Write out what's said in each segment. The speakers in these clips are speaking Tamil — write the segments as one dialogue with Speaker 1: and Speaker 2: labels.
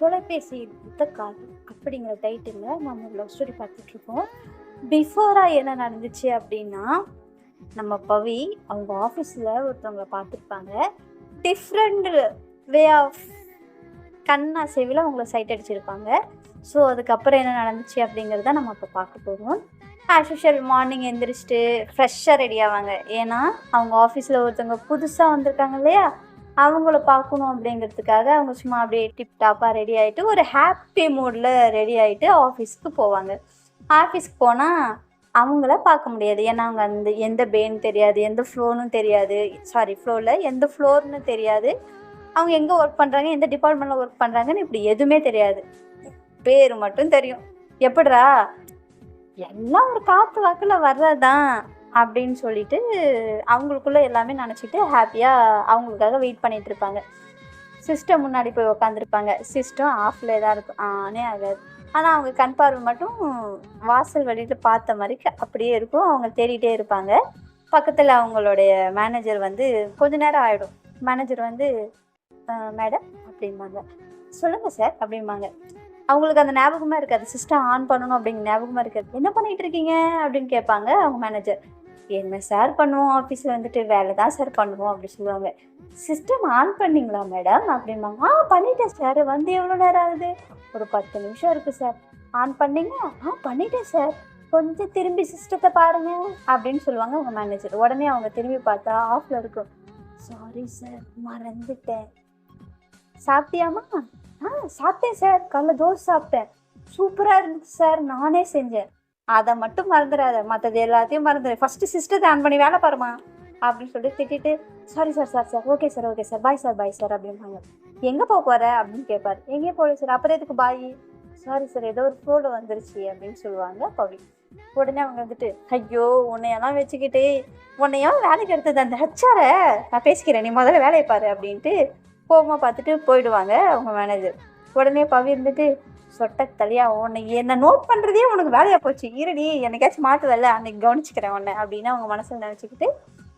Speaker 1: தொலைபேசி யுத்த காதல் அப்படிங்கிற டைட்டிலில் நம்ம லவ் ஸ்டோரி பார்த்துட்ருக்கோம். பிஃபோராக என்ன நடந்துச்சு அப்படின்னா நம்ம பவி அவங்க ஆஃபீஸில் ஒருத்தவங்களை பார்த்துருப்பாங்க. டிஃப்ரெண்ட் வே ஆஃப் கண்ணா அசைவில் அவங்கள சைட் அடிச்சிருப்பாங்க. ஸோ அதுக்கப்புறம் என்ன நடந்துச்சு அப்படிங்கிறத நம்ம இப்போ பார்க்க போகிறோம் ஆஸ் யூஷுவல் மார்னிங் எந்திரிச்சிட்டு ஃப்ரெஷ்ஷாக ரெடி ஆவாங்க. ஏன்னா அவங்க ஆஃபீஸில் ஒருத்தவங்க புதுசாக வந்திருக்காங்க இல்லையா? அவங்கள பார்க்கணும் அப்படிங்கிறதுக்காக அவங்க சும்மா அப்படியே டிப் டாப்பாக ரெடி ஆகிட்டு ஒரு ஹாப்பி மூடில் ரெடி ஆகிட்டு ஆஃபீஸ்க்கு போவாங்க. ஆஃபீஸ்க்கு போனால் அவங்கள பார்க்க முடியாது. ஏன்னா அவங்க அந்த எந்த பேன்னு தெரியாது எந்த ஃப்ளோர்னு தெரியாது. சாரி ஃப்ளோரில் எந்த ஃப்ளோர்னு தெரியாது. அவங்க எங்கே ஒர்க் பண்ணுறாங்க எந்த டிபார்ட்மெண்ட்டில் ஒர்க் பண்ணுறாங்கன்னு இப்படி எதுவுமே தெரியாது. பேர் மட்டும் தெரியும். எப்படிரா எல்லாம் ஒரு காற்று வாக்கில் வர்றதுதான். அப்படின்னு சொல்லிட்டு அவங்களுக்குள்ள எல்லாமே நினச்சிட்டு ஹாப்பியாக அவங்களுக்காக வெயிட் பண்ணிட்டு இருப்பாங்க. சிஸ்டம் முன்னாடி போய் உக்காந்துருப்பாங்க. சிஸ்டம் ஆஃபில் தான் இருக்கும். ஆனே ஆகாது. ஆனால் அவங்க கண் பார்வை மட்டும் வாசல் வழியில் பார்த்த மாதிரி க- அப்படியே இருக்கும். அவங்க தேடிட்டே இருப்பாங்க. பக்கத்தில் அவங்களுடைய மேனேஜர் வந்து கொஞ்ச நேரம் ஆகிடும் மேனேஜர் வந்து மேடம் அப்படிம்பாங்க. சொல்லுங்கள் சார் அப்படிம்பாங்க. அவங்களுக்கு அந்த ஞாபகமாக இருக்காது. சிஸ்டம் ஆன் பண்ணணும் அப்படிங்கிற ஞாபகமாக இருக்காது. என்ன பண்ணிகிட்டு இருக்கீங்க? அப்படின்னு கேட்பாங்க அவங்க மேனேஜர் என்ன சார் பண்ணுவோம் ஆஃபீஸில் வந்துட்டு வேலை தான் சார் பண்ணுவோம் அப்படி சொல்லுவாங்க. சிஸ்டம் ஆன் பண்ணிங்களா மேடம் அப்படிம்பாங்க. ஆ பண்ணிட்டேன் சார் வந்து எவ்வளோ நேரம் ஆகுது? ஒரு பத்து நிமிஷம் இருக்குது சார் ஆன் பண்ணிங்க? ஆ பண்ணிட்டேன் சார் கொஞ்சம் திரும்பி சிஸ்டத்தை பாருங்கள் அப்படின்னு சொல்லுவாங்க அவங்க மேனேஜர் உடனே அவங்க திரும்பி பார்த்தா ஆஃபில் இருக்கும். சாரி சார் மறந்துட்டேன். சாப்பிட்டியாமா ஆ சாப்பிட்டேன் சார் காலைல தோசை சாப்பிட்டேன். சூப்பராக இருந்துச்சு சார் நானே செஞ்சேன். அதை மட்டும் மறந்துடாத மற்றது எல்லாத்தையும் மறந்துடு ஃபஸ்ட்டு சிஸ்டத்தை ஆன் பண்ணி வேலை பாருமா அப்படின்னு சொல்லிட்டு திட்டிட்டு sorry sir sir sir okay sir okay sir bye sir bye sir அப்படிம்பாங்க. எங்கே போக போகிற அப்படின்னு கேட்பார் எங்கேயும் போகல சார் அப்புறம் எதுக்கு பாய் சாரி சார் ஏதோ ஒரு ஃபோடு வந்துருச்சு. அப்படின்னு சொல்லுவாங்க பவி. உடனே அவங்க வந்துட்டு ஐயோ உன்னையெல்லாம் வச்சுக்கிட்டு உன்னையும் வேலைக்கு எடுத்தது அந்த ஹச்சார நான் பேசிக்கிறேன். நீ முதல்ல வேலையை பாரு. அப்படின்ட்டு கோபமாக பார்த்துட்டு போயிடுவாங்க அவங்க மேனேஜர் உடனே பவி இருந்துட்டு சொட்ட தலையா உன்னை என்ன நோட் பண்ணுறதே உனக்கு வேலையாக போச்சு. இருடி என்னைக்காச்சும் மாட்டுவல்ல அன்னைக்கு கவனிச்சுக்கிறேன் உன்னை அப்படின்னு அவங்க மனசில் நினச்சிக்கிட்டு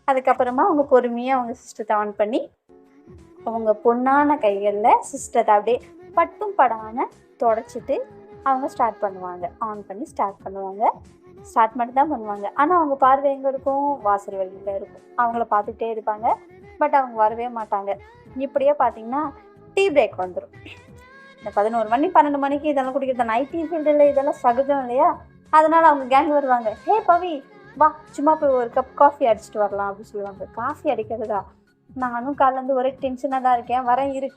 Speaker 1: அதுக்கப்புறமா அவங்க பொறுமையாக அவங்க சிஸ்டத்தை ஆன் பண்ணி அவங்க பொண்ணான கைகளில் சிஸ்டத்தை அப்படியே பட்டும் படாமல் தொடச்சிட்டு அவங்க ஸ்டார்ட் பண்ணுவாங்க. ஆன் பண்ணி ஸ்டார்ட் பண்ணுவாங்க. ஸ்டார்ட் மட்டும் தான் பண்ணுவாங்க. ஆனால் அவங்க பார்வை எங்கே இருக்கும்? வாசல் வழியில் இருக்கும். அவங்கள பார்த்துக்கிட்டே இருப்பாங்க. பட் அவங்க வரவே மாட்டாங்க. இப்படியே பார்த்தீங்கன்னா டீ பிரேக் வந்துடும் இந்த பதினோரு மணி பன்னெண்டு மணிக்கு இதெல்லாம் குடிக்கிறது ஐடி ஃபீல்டில் இதெல்லாம் சகஜம் இல்லையா? அதனால் அவங்க கேங் வருவாங்க. ஹே பவி வா சும்மா போய் ஒரு கப் காஃபி அடிச்சிட்டு வரலாம் அப்படின்னு சொல்லுவாங்க. காஃபி அடிக்கிறதா நானும் காலேருந்து ஒரே டென்ஷனாக தான் இருக்கேன். வரேன் இரு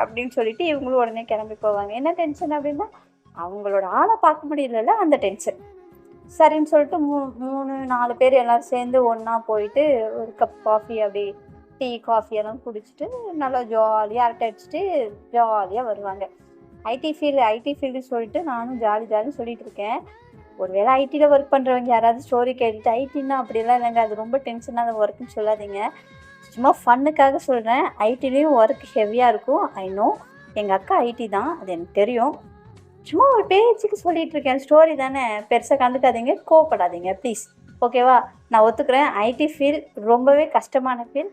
Speaker 1: அப்படின்னு சொல்லிட்டு இவங்களும் உடனே கிளம்பி போவாங்க. என்ன டென்ஷன் அப்படின்னா அவங்களோட ஆளை பார்க்க முடியலல்ல அந்த டென்ஷன் சரின்னு சொல்லிட்டு மூ மூணு நாலு பேர் எல்லோரும் சேர்ந்து ஒன்றா போயிட்டு ஒரு கப் காஃபி அப்படி டீ காஃபி எல்லாம் குடிச்சிட்டு நல்லா ஜாலியாக அரட்டை அடிச்சுட்டு ஜாலியாக வருவாங்க. ஐடி ஃபீல்டு ஐடி ஃபீல்டு சொல்லிட்டு நானும் ஜாலி ஜாலின்னு சொல்லிட்டு இருக்கேன். ஒருவேளை ஐடியில் ஒர்க் பண்ணுறவங்க யாராவது ஸ்டோரி கேட்டுட்டு ஐடின்னா அப்படிலாம் இல்லைங்க. அது ரொம்ப டென்ஷனாக அந்த ஒர்க்குன்னு சொல்லாதீங்க. சும்மா ஃபன்னுக்காக சொல்கிறேன் ஐடிலையும் ஒர்க் ஹெவியாக இருக்கும். ஐ நோ எங்கள் அக்கா ஐடி தான். அது எனக்கு தெரியும். சும்மா ஒரு பேச்சுக்கு சொல்லிகிட்டு இருக்கேன். ஸ்டோரி தானே. பெருசாக கண்டுக்காதீங்க. கோவப்படாதீங்க. ப்ளீஸ் ஓகேவா? நான் ஒத்துக்கிறேன். ஐடி ஃபீல் ரொம்பவே கஷ்டமான ஃபீல்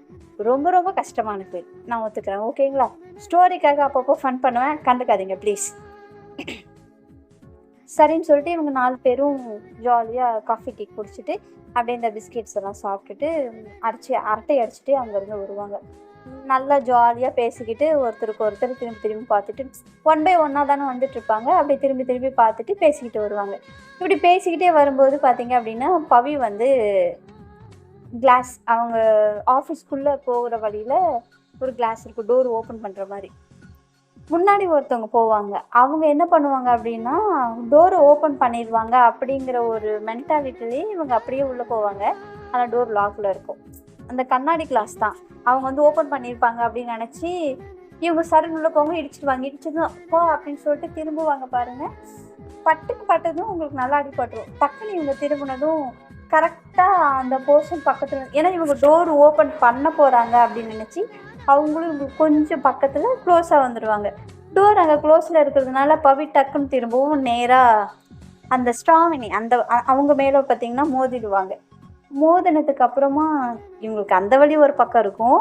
Speaker 1: ரொம்ப ரொம்ப கஷ்டமான ஃபீல் நான் ஒத்துக்கிறேன். ஓகேங்களா? ஸ்டோரிக்காக அப்பப்போ ஃபன் பண்ணுவேன். கண்டுக்காதீங்க ப்ளீஸ் சரின்னு சொல்லிட்டு இவங்க நாலு பேரும் ஜாலியாக காஃபி டீ குடிச்சிட்டு அப்படியே இந்த பிஸ்கெட்ஸ் எல்லாம் சாப்பிட்டுட்டு அரைச்சி அரட்டை அடிச்சுட்டு அங்கேருந்து வருவாங்க. நல்லா ஜாலியாக பேசிக்கிட்டு ஒருத்தருக்கு ஒருத்தர் திரும்பி திரும்பி பார்த்துட்டு ஒன் பை ஒன்னாக தானே வந்துட்டு இருப்பாங்க அப்படி திரும்பி திரும்பி பார்த்துட்டு பேசிக்கிட்டு வருவாங்க. இப்படி பேசிக்கிட்டே வரும்போது பார்த்தீங்க அப்படின்னா பவி வந்து கிளாஸ் அவங்க ஆஃபீஸ்க்குள்ளே போகிற வழியில் ஒரு கிளாஸ் இருக்கும் டோர் ஓப்பன் பண்ணுற மாதிரி. முன்னாடி ஒருத்தவங்க போவாங்க. அவங்க என்ன பண்ணுவாங்க அப்படின்னா டோரை ஓப்பன் பண்ணிடுவாங்க அப்படிங்கிற ஒரு மென்டாலிட்டிலேயே இவங்க அப்படியே உள்ளே போவாங்க. ஆனால் டோர் லாக்கில் இருக்கும். அந்த கண்ணாடி கிளாஸ் தான். அவங்க வந்து ஓப்பன் பண்ணியிருப்பாங்க அப்படின்னு நினச்சி இவங்க சரண் உள்ள போங்க இடிச்சிடுவாங்க இடிச்சதும் போ அப்படின்னு சொல்லிட்டு திரும்புவாங்க பாருங்க. பட்டுக்கு பட்டதும் உங்களுக்கு நல்லா அடிபட்டுரும். டக்குன்னு இவங்க திரும்பினதும் கரெக்டாக அந்த போர்ஷன் பக்கத்தில் ஏன்னா இவங்க டோர் ஓப்பன் பண்ண போகிறாங்க அப்படின்னு நினச்சி அவங்களும் இவங்க கொஞ்சம் பக்கத்தில் க்ளோஸாக வந்துடுவாங்க டோர் அங்கே க்ளோஸில் இருக்கிறதுனால பவி டக்குன்னு திரும்பவும் நேராக அந்த ஸ்ட்ராமினி அந்த அவங்க மேலே பார்த்தீங்கன்னா மோதிடுவாங்க. மோதினதுக்கு அப்புறமா இவங்களுக்கு அந்த வழி ஒரு பக்கம் இருக்கும்.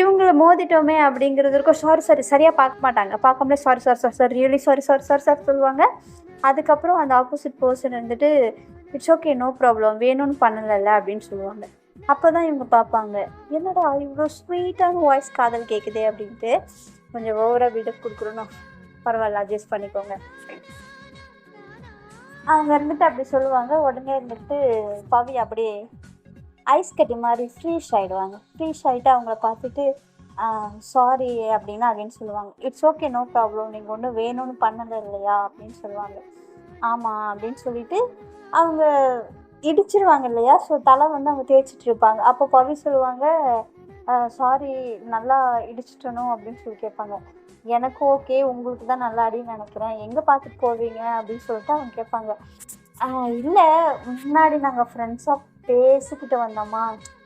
Speaker 1: இவங்கள மோதிட்டோமே அப்படிங்கிறது இருக்கும். சாரி சாரி சரியாக பார்க்க மாட்டாங்க. பார்க்காமலே sorry sorry sorry sir really sorry sorry sorry sir சொல்லுவாங்க. அதுக்கப்புறம் அந்த ஆப்போசிட் பர்சன் வந்துட்டு இட்ஸ் ஓகே நோ ப்ராப்ளம் வேணும்னு பண்ணலைல்ல அப்படின்னு சொல்லுவாங்க. அப்போ தான் இவங்க பார்ப்பாங்க. என்னடா இவ்வளோ ஸ்வீட்டான வாய்ஸ் காதல் கேட்குதே அப்படின்ட்டு கொஞ்சம் ஓவராக பில்டப் கொடுக்குறோன்னா பரவாயில்ல அட்ஜஸ்ட் பண்ணிக்கோங்க. அவங்க இருந்துட்டு அப்படி சொல்லுவாங்க உடனே இருந்துட்டு பவி அப்படியே ஐஸ் கட்டி மாதிரி ஃப்ரீஷ் ஆகிடுவாங்க ஃப்ரீஷ் ஆகிட்டு அவங்கள பார்த்துட்டு சாரி அப்படின்னு அப்படின்னு சொல்லுவாங்க. இட்ஸ் ஓகே நோ ப்ராப்ளம் நீங்கள் ஒன்றும் வேணும்னு பண்ணலை இல்லையா? அப்படின்னு சொல்லுவாங்க. ஆமாம் அப்படின்னு சொல்லிட்டு அவங்க இடிச்சிருவாங்க இல்லையா? ஸோ தலை வந்து அவங்க தேய்ச்சிட்டு இருப்பாங்க. அப்போ பவி சொல்லுவாங்க சாரி நல்லா இடிச்சிட்டணும் அப்படின்னு சொல்லி கேட்பாங்க. எனக்கு ஓகே உங்களுக்கு தான் நல்லா அடின்னு நினைக்கிறேன். எங்கே பார்த்துட்டு போவீங்க அப்படின்னு சொல்லிட்டு அவங்க கேட்பாங்க. இல்லை முன்னாடி நாங்கள் ஃப்ரெண்ட்ஸாக பேசிக்கிட்டு வந்தோமா?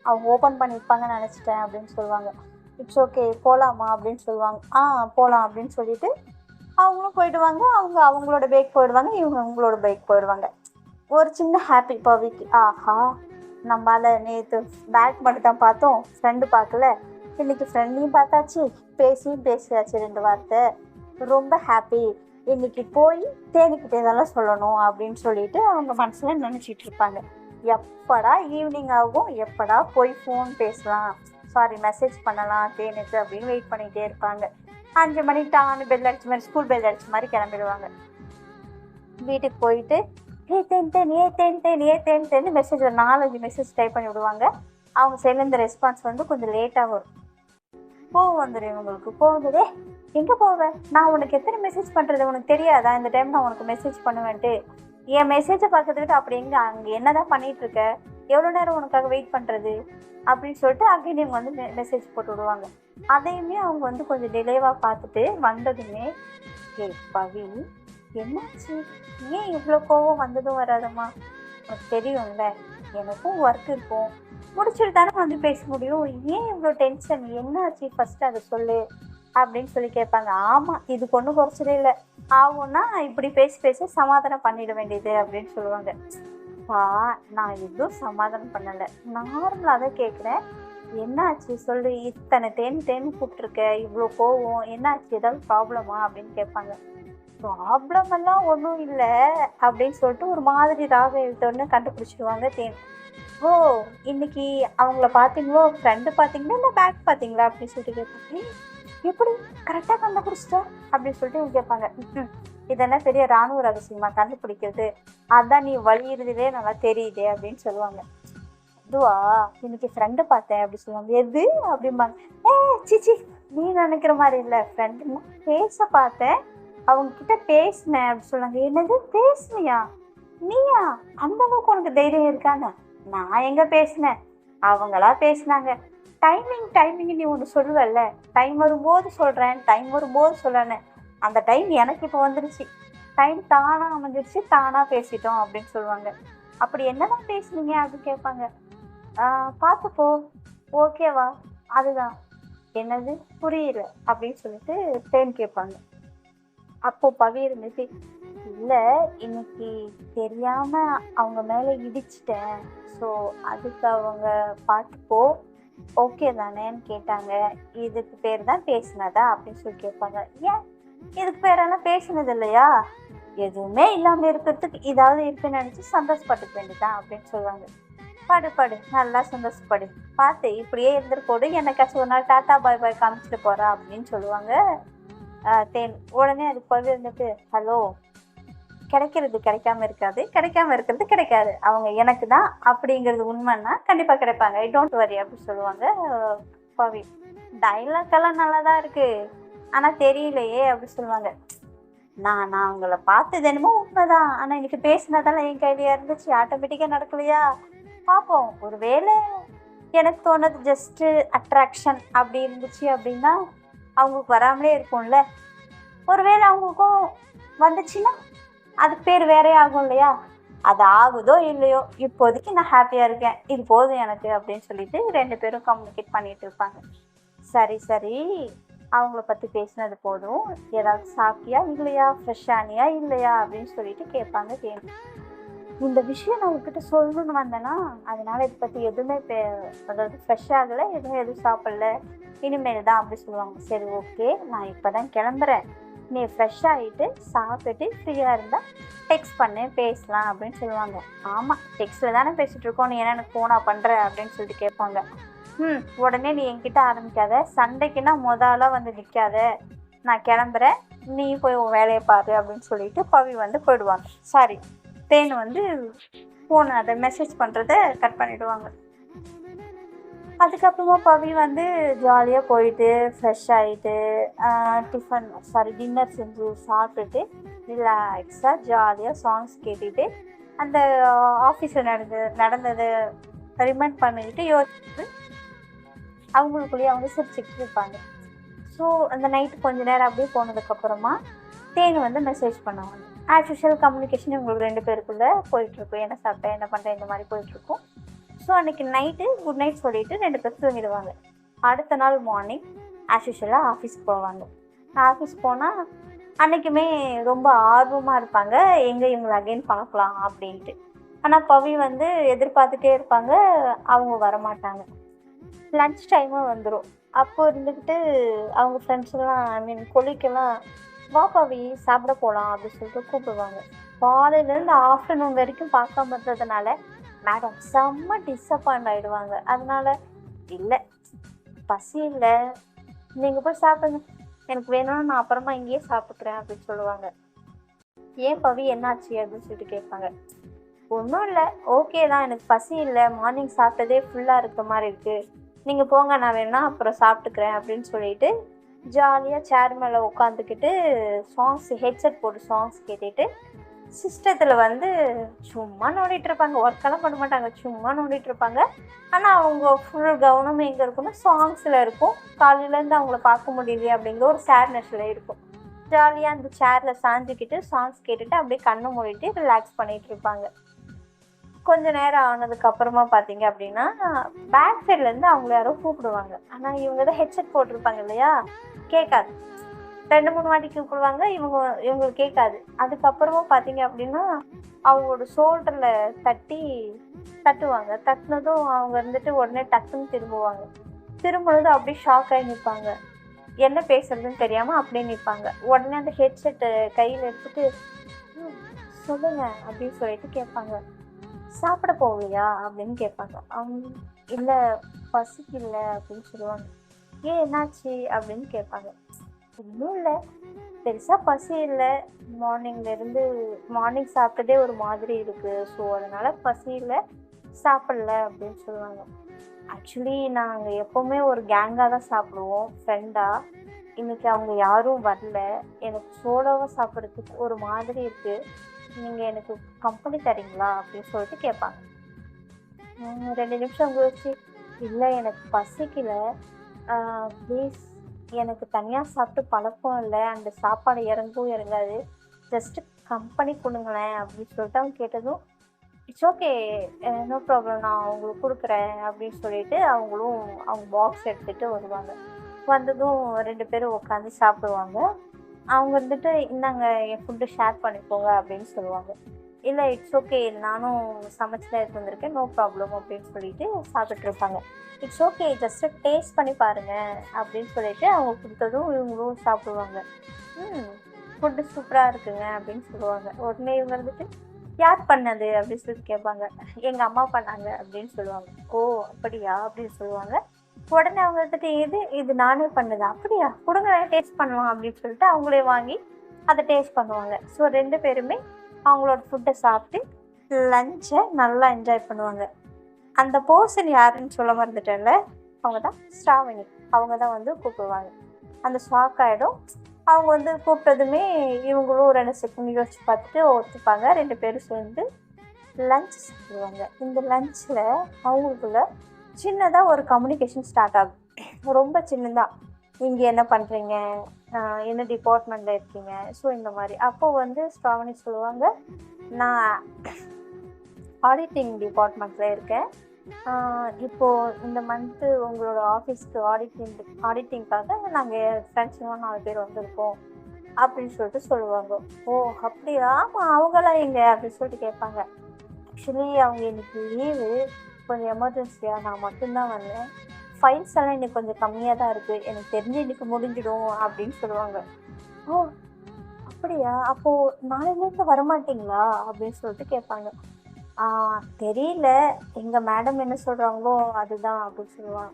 Speaker 1: அவங்க ஓப்பன் பண்ணியிருப்பாங்கன்னு நினச்சிட்டேன் அப்படின்னு சொல்லுவாங்க. இட்ஸ் ஓகே போகலாமா அப்படின்னு சொல்லுவாங்க. ஆ போகலாம் அப்படின்னு சொல்லிட்டு அவங்களும் போயிடுவாங்க. அவங்க அவங்களோட பைக் போயிடுவாங்க இவங்க அவங்களோட பைக் போயிடுவாங்க. ஒரு சின்ன ஹாப்பி பவிக்கு. ஆஹா நம்மளால் நேற்று பேக் மட்டும் தான் பார்த்தோம் ஃப்ரெண்டு பார்க்கல. இன்னைக்கு ஃப்ரெண்ட்லையும் பார்த்தாச்சு பேசியும் பேசியாச்சு ரெண்டு வார்த்தை. ரொம்ப ஹாப்பி இன்னைக்கு போய் தேனிக்கிட்டே இதெல்லாம் சொல்லணும் அப்படின்னு சொல்லிட்டு அவங்க மனசில் நினச்சிட்டு இருப்பாங்க. எப்படா ஈவினிங் ஆகும் எப்படா போய் ஃபோன் பேசலாம். சாரி மெசேஜ் பண்ணலாம் தேனுக்கு அப்படின்னு வெயிட் பண்ணிகிட்டே இருப்பாங்க. அஞ்சு மணிக்கு டான்னு பெல் அடிச்ச மாதிரி ஸ்கூல் பெல் அடிச்ச மாதிரி கிளம்பிடுவாங்க. வீட்டுக்கு போயிட்டு ஏ தேன் தேன் ஏ தேன் தேன் ஏ தேன் தேன் மெசேஜ் ஒரு நாலஞ்சு மெசேஜ் டைப் பண்ணி விடுவாங்க. அவங்க சைடில் இந்த ரெஸ்பான்ஸ் வந்து கொஞ்சம் லேட்டாக வரும். கோவம் வந்துடும் இவங்களுக்கு. கோவம் வந்துடு எங்கே போவேன் நான் உனக்கு எத்தனை மெசேஜ் பண்ணுறது உனக்கு தெரியாதா? இந்த டைம் நான் உனக்கு மெசேஜ் பண்ணுவேன்ட்டு. என் மெசேஜை பார்க்கறதுக்கு அப்படி எங்கே அங்கே என்ன தான் பண்ணிகிட்டு இருக்க? எவ்வளோ நேரம் உனக்காக வெயிட் பண்ணுறது அப்படின்னு சொல்லிட்டு அகைன் இவங்க வந்து மெசேஜ் போட்டு விடுவாங்க. அதையுமே அவங்க வந்து கொஞ்சம் டிலேவாக பார்த்துட்டு வந்ததுமே ஏ பவி என்னாச்சு? ஏன் இவ்வளோ கோவம் வந்ததும் வராதம்மா? உனக்கு தெரியும்ல எனக்கும் ஒர்க் இருக்கும். முடிச்சுட்டு தானே வந்து பேச முடியும்? ஏன் இவ்வளோ டென்ஷன் என்னாச்சு? ஃபஸ்ட்டு அதை சொல்லு. அப்படின்னு சொல்லி கேட்பாங்க. ஆமாம் இதுக்கு ஒன்றும் குறைச்சலே இல்லை. ஆகும்னா இப்படி பேசி பேசி சமாதானம் பண்ணிட வேண்டியது அப்படின்னு சொல்லுவாங்க. பா நான் எதுவும் சமாதானம் பண்ணலை. நார்மலாக தான் கேட்குறேன். என்னாச்சு? சொல்லு. இத்தனை தேன் தேன் கூப்பிட்ருக்க இவ்வளோ கோவம். என்னாச்சு? ஏதாவது ப்ராப்ளமா அப்படின்னு கேட்பாங்க. ப்ராப்ளம் எல்லாம் ஒன்றும் இல்லை. அப்படின்னு சொல்லிட்டு ஒரு மாதிரி ராக எழுத்தோடனே கண்டுபிடிச்சிடுவாங்க தேன். ஓ இன்னைக்கு அவங்கள பார்த்தீங்களோ ஃப்ரெண்டு பார்த்தீங்களா இல்லை பேக் பார்த்தீங்களா அப்படின்னு சொல்லிட்டு கேட்பாங்க எப்படி? கரெக்டாக கண்டுபிடிச்சிட்டா அப்படின்னு சொல்லிட்டு இவங்க கேட்பாங்க. ம் இதெல்லாம் பெரிய ராணுவ ரகசியமா? கண்டுபிடிக்கிறது. அதான் நீ வழியிறதுலே நல்லா தெரியுதே அப்படின்னு சொல்லுவாங்க. அதுவா? இன்னைக்கு ஃப்ரெண்டு பார்த்தேன் அப்படி சொல்லுவாங்க. எது? அப்படிம்பாங்க. ஏ சிச்சி நீ நினைக்கிற மாதிரி இல்லை. ஃப்ரெண்டு பேச பார்த்தேன். அவங்க கிட்ட பேசினேன் அப்படி சொல்லுவாங்க. என்னது? பேசுனியா? நீயா? அந்த அளவுக்கு உனக்கு தைரியம் இருக்கான்னு? நான் எங்க பேசினேன்? அவங்களா பேசினாங்க. டைமிங் டைமிங் நீ ஒன்று சொல்லுவல்ல. டைம் வரும்போது சொல்கிறேன் டைம் வரும்போது சொல்கிறேன்னு அந்த டைம் எனக்கு இப்போ வந்துருச்சு. டைம் தானாக அமைஞ்சிருச்சு தானாக பேசிட்டோம் அப்படின்னு சொல்லுவாங்க. அப்படி என்னதான் பேசுனீங்க அப்படின்னு கேட்பாங்க. பார்த்துப்போ ஓகேவா அதுதான். என்னது? புரியல அப்படின்னு சொல்லிட்டு தேன் கேட்பாங்க. அப்போ பவி இருந்துச்சு இல்லை இன்னைக்கு தெரியாம அவங்க மேலே இடிச்சிட்டேன். ஸோ அதுக்கு அவங்க பார்த்துப்போ ஓகே தானேன்னு கேட்டாங்க. இதுக்கு பேர் தான் பேசினதா அப்படின்னு சொல்லி கேட்பாங்க. ஏன்? இதுக்கு பேரெல்லாம் பேசினது இல்லையா? எதுவுமே இல்லாமல் இருக்கிறதுக்கு இதாவது இருக்குன்னு நினச்சி சந்தோஷப்பட்டுக்க வேண்டியதான் அப்படின்னு சொல்லுவாங்க. படு படு. நல்லா சந்தோஷப்படு. பார்த்து இப்படியே இருந்துருக்கோடு என்னைக்காச்சும் ஒரு நாள் டாட்டா பாய் பாய் காமிச்சிட்டு போகிறா அப்படின்னு சொல்லுவாங்க. தேன். உடனே அது போய் இருந்துட்டு ஹலோ கிடைக்கிறது கிடைக்காம இருக்காது கிடைக்காம இருக்கிறது கிடைக்காது. அவங்க எனக்கு தான் அப்படிங்கிறது உண்மைன்னா கண்டிப்பாக கிடைப்பாங்க. ஐ டோன்ட் வரி அப்படின்னு சொல்லுவாங்க. பவி டைலாக் எல்லாம் நல்லா தான் இருக்குது ஆனால் தெரியலையே அப்படி சொல்லுவாங்க. நான் நான் அவங்கள பார்த்தது என்னமோ உண்மைதான். ஆனால் இன்னைக்கு பேசினதெல்லாம் என் கையிலயா இருந்துச்சு. ஆட்டோமேட்டிக்காக நடக்கலையா? பார்ப்போம். ஒருவேளை எனக்கு தோணுது ஜஸ்ட்டு அட்ராக்ஷன் அப்படி இருந்துச்சு அப்படின்னா அவங்களுக்கு வராமலே இருக்கும்ல. ஒருவேளை அவங்களுக்கும் வந்துச்சுன்னா அது பேர் வேறே ஆகும் இல்லையா? அது ஆகுதோ இல்லையோ? இப்போதைக்கு நான் ஹாப்பியாக இருக்கேன். இது போதும் எனக்கு அப்படின்னு சொல்லிட்டு ரெண்டு பேரும் கம்யூனிகேட் பண்ணிட்டு இருப்பாங்க. சரி சரி. அவங்கள பற்றி பேசினது போதும். ஏதாவது சாப்பிட்டியா இல்லையா? ஃப்ரெஷ்ஷானியா இல்லையா? அப்படின்னு சொல்லிட்டு கேட்பாங்க தேன் இந்த விஷயம் நான் உங்ககிட்ட சொல்லணும்னு வந்தேன்னா அதனால் இதை பற்றி எதுவுமே பே- அதாவது ஃப்ரெஷ் ஆகலை எதுவும் எதுவும் சாப்பிடல. இனிமேல் தான் அப்படி சொல்லுவாங்க. சரி ஓகே நான் இப்போ தான் கிளம்புறேன். நீ ஃப்ரெஷ் ஆகிட்டு சாப்பிட்டுட்டு ஃப்ரீயாக இருந்தால் டெக்ஸ்ட் பண்ணு பேசலாம் அப்படின்னு சொல்லுவாங்க. ஆமாம் டெக்ஸ்ட்டில் தானே பேசிகிட்ருக்கோம் நீ என்ன எனக்கு ஃபோனா பண்ணுற அப்படின்னு சொல்லிட்டு கேட்பாங்க. ம் உடனே நீ என்கிட்ட ஆரம்பிக்காத. சண்டைக்குன்னா முதலாக வந்து நிற்காத நான் கிளம்புறேன். நீ போய் உன் வேலையை பாரு அப்படின்னு சொல்லிட்டு பவி வந்து போயிடுவாங்க. சாரி தேன் வந்து ஃபோன் அதை மெசேஜ் பண்ணுறத கட் பண்ணிவிடுவாங்க அதுக்கப்புறமா பவி வந்து ஜாலியாக போயிட்டு ஃப்ரெஷ் ஆகிட்டு டிஃபன் சாரி டின்னர் செஞ்சு சாப்பிட்டுட்டு ரிலாக்ஸாக ஜாலியாக சாங்ஸ் கேட்டுட்டு அந்த ஆஃபீஸில் நடந்து நடந்ததை ரிமைண்ட் பண்ணிக்கிட்டு யோசிச்சுட்டு அவங்களுக்குள்ளேயே அவங்க சிரிச்சுக்கிட்டு இருப்பாங்க. ஸோ அந்த நைட்டு கொஞ்ச நேரம் அப்படியே போனதுக்கப்புறமா தேன் வந்து மெசேஜ் பண்ணுவாங்க. ஆஸ் யூஷுவல் கம்யூனிகேஷன் உங்களுக்கு ரெண்டு பேருக்குள்ளே போயிட்டுருக்கும் என்ன சாப்பிட்டேன் என்ன பண்ணுறேன் இந்த மாதிரி போயிட்டுருக்கும் ஸோ அன்றைக்கி நைட்டு குட் நைட் சொல்லிட்டு ரெண்டு பேர் தூங்கிடுவாங்க. அடுத்த நாள் மார்னிங் ஆஸ் யூஷுவலாக ஆஃபீஸ்க்கு போவாங்க. ஆஃபீஸ் போனால் அன்றைக்குமே ரொம்ப ஆர்வமாக இருப்பாங்க. எங்கே இவங்களை அகைன் பார்க்கலாம் அப்படின்ட்டு. ஆனால் பவி வந்து எதிர்பார்த்துட்டே இருப்பாங்க. அவங்க வரமாட்டாங்க. லன்ச் டைமும் வந்துடும் அப்போ இருந்துக்கிட்டு அவங்க ஃப்ரெண்ட்ஸ்லாம் ஐ மீன் கொலிக்கெல்லாம் வா பவி சாப்பிட போகலாம் அப்படின்னு சொல்லிட்டு கூப்பிடுவாங்க. காலையிலேருந்து ஆஃப்டர்நூன் வரைக்கும் பார்க்காம இருந்ததுனால மேடம் செம்ம டிஸப்பாயிண்ட் ஆகிடுவாங்க அதனால இல்லை பசி இல்லை. நீங்கள் போய் சாப்பிடுங்க. எனக்கு வேணும்னா நான் அப்புறமா இங்கேயே சாப்பிட்றேன் அப்படின்னு சொல்லுவாங்க. ஏன் பவி என்னாச்சு? அப்படின்னு சொல்லிட்டு கேட்பாங்க. ஒன்றும் இல்லை. ஓகே தான். எனக்கு பசி இல்லை. மார்னிங் சாப்பிட்டதே ஃபுல்லாக இருக்க மாதிரி இருக்குது நீங்கள் போங்க. நான் வேணும்னா அப்புறம் சாப்பிட்டுக்கிறேன் அப்படின்னு சொல்லிட்டு ஜாலியாக சேர் மேலே உட்காந்துக்கிட்டு சாங்ஸ் ஹெட்செட் போட்டு சாங்ஸ் கேட்டுட்டு சிஸ்டத்தில் வந்து சும்மா நோண்டிட்டு இருப்பாங்க ஒர்க்கெல்லாம் பண்ண மாட்டாங்க. சும்மா நோண்டிட்டு இருப்பாங்க ஆனால் அவங்க ஃபுல் கவனம் எங்கே இருக்குன்னா சாங்ஸில் இருக்கும். காலையிலேருந்து அவங்கள பார்க்க முடியலையே அப்படிங்கிற ஒரு சேட்னஸில் இருக்கும். ஜாலியாக அந்த சேரில் சாஞ்சிக்கிட்டு சாங்ஸ் கேட்டுட்டு அப்படியே கண்ணை மூடிட்டு ரிலாக்ஸ் பண்ணிகிட்டு இருப்பாங்க கொஞ்ச நேரம் ஆனதுக்கு அப்புறமா பார்த்தீங்க அப்படின்னா பேக் சைட்லேருந்து அவங்கள யாரோ கூப்பிடுவாங்க. ஆனால் இவங்க தான் ஹெட்செட் போட்டிருப்பாங்க இல்லையா? கேட்காது. ரெண்டு மூணு வாட்டி கூப்பிடுவாங்க இவங்க இவங்க கேட்காது. அதுக்கப்புறமா பார்த்தீங்க அப்படின்னா அவங்களோட ஷோல்டரில் தட்டி தட்டுவாங்க. தட்டினதும் அவங்க இருந்துட்டு உடனே டக்குன்னு திரும்புவாங்க. திரும்பினதும் அப்படியே ஷாக் ஆகி நிற்பாங்க. என்ன பேசுறதுன்னு தெரியாமல் அப்படியே நிற்பாங்க. உடனே அந்த ஹெட்செட்டு கையில் எடுத்துட்டு "ம், சொல்லுங்க அப்படின்னு சொல்லிட்டு கேட்பாங்க. சாப்பிட போகலையா? அப்படின்னு கேட்பாங்க. அவங்க இல்லை பசிக்கல அப்படின்னு சொல்லுவாங்க. ஏன் என்னாச்சு? அப்படின்னு கேட்பாங்க. ஒன்றும் இல்லை. பெருசாக பசி இல்லை. மார்னிங்லேருந்து மார்னிங் சாப்பிட்டதே ஒரு மாதிரி இருக்குது ஸோ அதனால் பசி இல்லை. சாப்பிடல அப்படின்னு சொல்லுவாங்க. ஆக்சுவலி நாங்கள் எப்போவுமே ஒரு கேங்காக தான் சாப்பிடுவோம். ஃப்ரெண்டாக இன்றைக்கி அவங்க யாரும் வரல. எனக்கு சோலோவாக சாப்பிட்றதுக்கு ஒரு மாதிரி இருக்குது நீங்கள் எனக்கு கம்பெனி தரீங்களா? அப்படின்னு சொல்லிட்டு கேட்பாங்க. ரெண்டு நிமிஷம் கழிச்சு இல்லை எனக்கு பசிக்கல. ப்ளீஸ் எனக்கு தனியாக சாப்பிட்டு பழக்கம் இல்லை. அந்த சாப்பாடு இறங்கவும் இறங்காது. ஜஸ்ட்டு கம்பெனி கொடுங்களேன் அப்படின்னு சொல்லிட்டு அவங்க கேட்டதும் இட்ஸ் ஓகே நோ ப்ராப்ளம் நான் அவங்களுக்கு கொடுக்குறேன். அப்படின்னு சொல்லிட்டு அவங்களும் அவங்க பாக்ஸ் எடுத்துகிட்டு வருவாங்க. வந்ததும் ரெண்டு பேரும் உட்காந்து சாப்பிடுவாங்க. அவங்க வந்துட்டு இந்தாங்க என் ஃபுட்டு ஷேர் பண்ணிக்கோங்க. அப்படின்னு சொல்லுவாங்க. இல்லை இட்ஸ் ஓகே நானும் சமைச்சு தான் எடுத்து வந்திருக்கேன். நோ ப்ராப்ளம் அப்படின்னு சொல்லிட்டு சாப்பிட்டுட்டு இருப்பாங்க. இட்ஸ் ஓகே ஜஸ்ட்டு டேஸ்ட் பண்ணி பாருங்க அப்படின்னு சொல்லிட்டு அவங்க கொடுத்ததும் இவங்களும் சாப்பிடுவாங்க. ம் ஃபுட்டு சூப்பராக இருக்குங்க அப்படின்னு சொல்லுவாங்க. உடனே இவங்க வந்துட்டு யார் பண்ணது? அப்படின்னு சொல்லிட்டு கேட்பாங்க. எங்கள் அம்மா பண்ணாங்க அப்படின்னு சொல்லுவாங்க. ஓ அப்படியா? அப்படின்னு சொல்லுவாங்க. உடனே அவங்க வந்துட்டு இது இது நானே பண்ணது? அப்படியா? கொடுங்க டேஸ்ட் பண்ணுவாங்க அப்படின்னு சொல்லிட்டு அவங்களே வாங்கி அதை டேஸ்ட் பண்ணுவாங்க. ஸோ ரெண்டு பேருமே அவங்களோட ஃபுட்டை சாப்பிட்டு லஞ்சை நல்லா என்ஜாய் பண்ணுவாங்க. அந்த பர்சன் யாருன்னு சொல்ல மறந்துட்டேன்ல? அவங்க தான் ஸ்ராவணி அவங்க தான் வந்து கூப்பிடுவாங்க. அந்த ஷாக் ஆகிடும் அவங்க வந்து கூப்பிட்டதுமே இவங்களும் ரெண்டு செகண்ட் யோசிச்சு பார்த்துட்டு ஒத்துப்பாங்க. ரெண்டு பேரும் சேர்ந்து லஞ்ச் சாப்பிடுவாங்க. இந்த லஞ்சில் அவங்களுக்குள்ள சின்னதாக ஒரு கம்யூனிகேஷன் ஸ்டார்ட் ஆகும். ரொம்ப சின்னதாக இங்கே என்ன பண்ணுறீங்க என்ன டிபார்ட்மெண்ட்டில் இருக்கீங்க? ஸோ இந்த மாதிரி. அப்போது வந்து ஸ்ராவணி சொல்லுவாங்க நான் ஆடிட்டிங் டிபார்ட்மெண்ட்டில் இருக்கேன். இப்போது இந்த மந்த்து உங்களோட ஆஃபீஸ்க்கு ஆடிட்டிங் ஆடிட்டிங்காக நாங்கள் ஃப்ரெண்ட்ஸுங்களும் நாலு பேர் வந்திருக்கோம். அப்படின்னு சொல்லிட்டு சொல்லுவாங்க. ஓ அப்படியா? ஆமாம் அவங்களாம் எங்க? அப்படின்னு சொல்லிட்டு கேட்பாங்க. ஆக்சுவலி அவங்க இன்னைக்கு லீவு கொஞ்சம் எமர்ஜென்சியாக நான் மட்டும்தான் வந்தேன். ஃபைல்ஸ் எல்லாம் இன்னைக்கு கொஞ்சம் கம்மியாக தான் இருக்குது எனக்கு தெரிஞ்சு இன்னைக்கு முடிஞ்சிடும் அப்படின்னு சொல்லுவாங்க. ஓ அப்படியா? அப்போது நாளையிலேருந்து வரமாட்டிங்களா? அப்படின்னு சொல்லிட்டு கேட்பாங்க. தெரியல. எங்கள் மேடம் என்ன சொல்கிறாங்களோ அதுதான் அப்படின்னு சொல்லுவாங்க.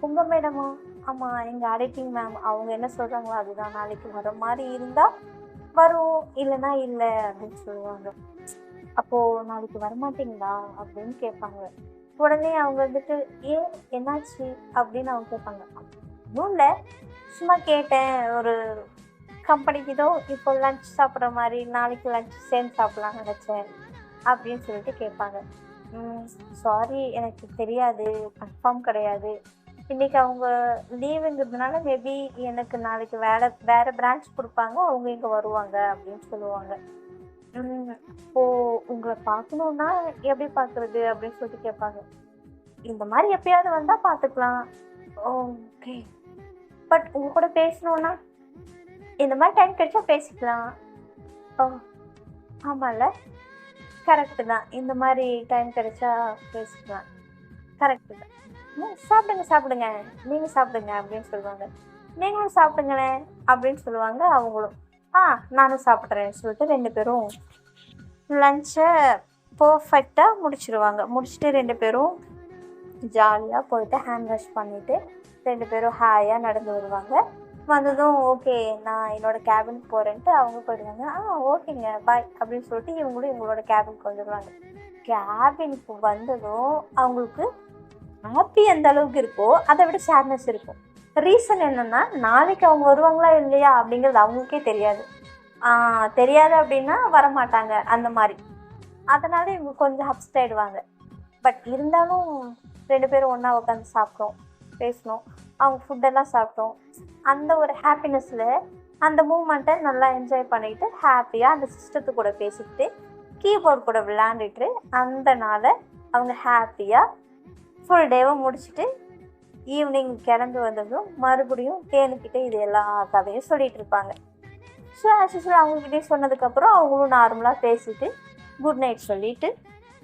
Speaker 1: உங்கள் மேடமா ஆமாம் எங்கள் ஆடிட்டிங் மேம் அவங்க என்ன சொல்கிறாங்களோ அதுதான். நாளைக்கு வர மாதிரி இருந்தால் வரும். இல்லைன்னா இல்லை அப்படின்னு சொல்லுவாங்க. அப்போது நாளைக்கு வரமாட்டிங்களா? அப்படின்னு கேட்பாங்க. உடனே அவங்க வந்துட்டு ஏன் என்னாச்சு? அப்படின்னு அவங்க கேட்பாங்க. ஒன்றும் இல்லை சும்மா கேட்டேன். ஒரு கம்பெனிக்கு ஏதோ இப்போ லஞ்ச் சாப்பிட்ற மாதிரி நாளைக்கு லஞ்ச் சேர்ந்து சாப்பிட்லாம் நினச்சேன். அப்படின்னு சொல்லிட்டு கேட்பாங்க. சாரி எனக்கு தெரியாது. கன்ஃபார்ம் கிடையாது. இன்னைக்கு அவங்க லீவுங்கிறதுனால மேபி எனக்கு நாளைக்கு வேலை வேறு பிரான்ச் கொடுப்பாங்க. அவங்க இங்கே வருவாங்க. அப்படின்னு சொல்லுவாங்க. இப்போ உங்களை பார்க்கணுன்னா எப்படி பார்க்குறது அப்படின்னு சொல்லிட்டு கேட்பாங்க. இந்த மாதிரி எப்பயாவது வந்தால் பார்த்துக்கலாம். ஓகே பட் உங்க கூட பேசணும்னா இந்த மாதிரி டைம் கிடைச்சா பேசிக்கலாம். ஓ ஆமாம்ல கரெக்டு தான். இந்த மாதிரி டைம் கிடைச்சா பேசிக்கலாம். கரெக்டு தான். சாப்பிடுங்க சாப்பிடுங்க. நீங்கள் சாப்பிடுங்க அப்படின்னு சொல்லுவாங்க. நீங்களும் சாப்பிடுங்களேன் அப்படின்னு சொல்லுவாங்க அவங்களும். ஆ நானும் சாப்பிட்றேன்னு சொல்லிட்டு ரெண்டு பேரும் லஞ்சை பர்ஃபெக்டாக முடிச்சிருவாங்க. முடிச்சுட்டு ரெண்டு பேரும் ஜாலியாக போயிட்டு ஹேண்ட் வாஷ் பண்ணிவிட்டு ரெண்டு பேரும் ஹாயாக நடந்து வருவாங்க. வந்ததும் ஓகே நான் என்னோட கேபினுக்கு போகிறேன்ட்டு அவங்க போயிடுவாங்க. ஆ ஓகேங்க பாய் அப்படின்னு சொல்லிட்டு இவங்களும் இவங்களோட கேபினுக்கு வந்துடுவாங்க கேபினுக்கு வந்ததும் அவங்களுக்கு ஹாப்பி எந்த அளவுக்கு இருக்கோ அதை விட சேட்னஸ் இருக்கும். ரீசன் என்னன்னா நாளைக்கு அவங்க வருவாங்களா இல்லையா அப்படிங்கிறது அவங்களுக்கே தெரியாது. தெரியாது அப்படின்னா வரமாட்டாங்க அந்த மாதிரி. அதனால இவங்க கொஞ்சம் அப்செட் ஆயிடுவாங்க. பட் இருந்தாலும் ரெண்டு பேரும் ஒன்றா உட்காந்து சாப்பிட்டோம் பேசினோம். அவங்க ஃபுட்டெல்லாம் சாப்பிட்டோம். அந்த ஒரு ஹாப்பினஸில் அந்த மூமெண்ட்டை நல்லா என்ஜாய் பண்ணிட்டு ஹாப்பியாக அந்த சிஸ்டத்து கூட பேசிக்கிட்டு கீபோர்ட் கூட விளையாண்டுட்டு அந்த நாளை அவங்க ஹாப்பியாக ஃபுல் டேவை முடிச்சுட்டு ஈவினிங் கிளம்பி வந்ததும் மறுபடியும் தேனுக்கிட்ட இது எல்லா கதையும் சொல்லிட்டு இருப்பாங்க. ஸோ ஆக்சுவலாக அவங்கக்கிட்டே சொன்னதுக்கப்புறம் அவங்களும் நார்மலாக பேசிட்டு குட் நைட் சொல்லிட்டு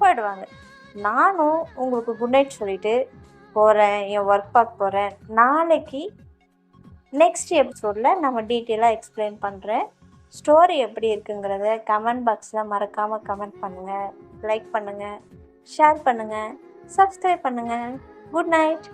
Speaker 1: போயிடுவாங்க. நானும் உங்களுக்கு குட் நைட் சொல்லிட்டு போகிறேன் என் ஒர்க் பார்க்க போகிறேன் நாளைக்கு நெக்ஸ்ட் எபிசோடில் நம்ம டீட்டெயிலாக எக்ஸ்பிளைன் பண்ணுறேன் ஸ்டோரி எப்படி இருக்குங்கிறத கமெண்ட் பாக்ஸில் மறக்காமல் கமெண்ட் பண்ணுங்கள் லைக் பண்ணுங்கள் ஷேர் பண்ணுங்கள் சப்ஸ்கிரைப் பண்ணுங்கள் குட் நைட்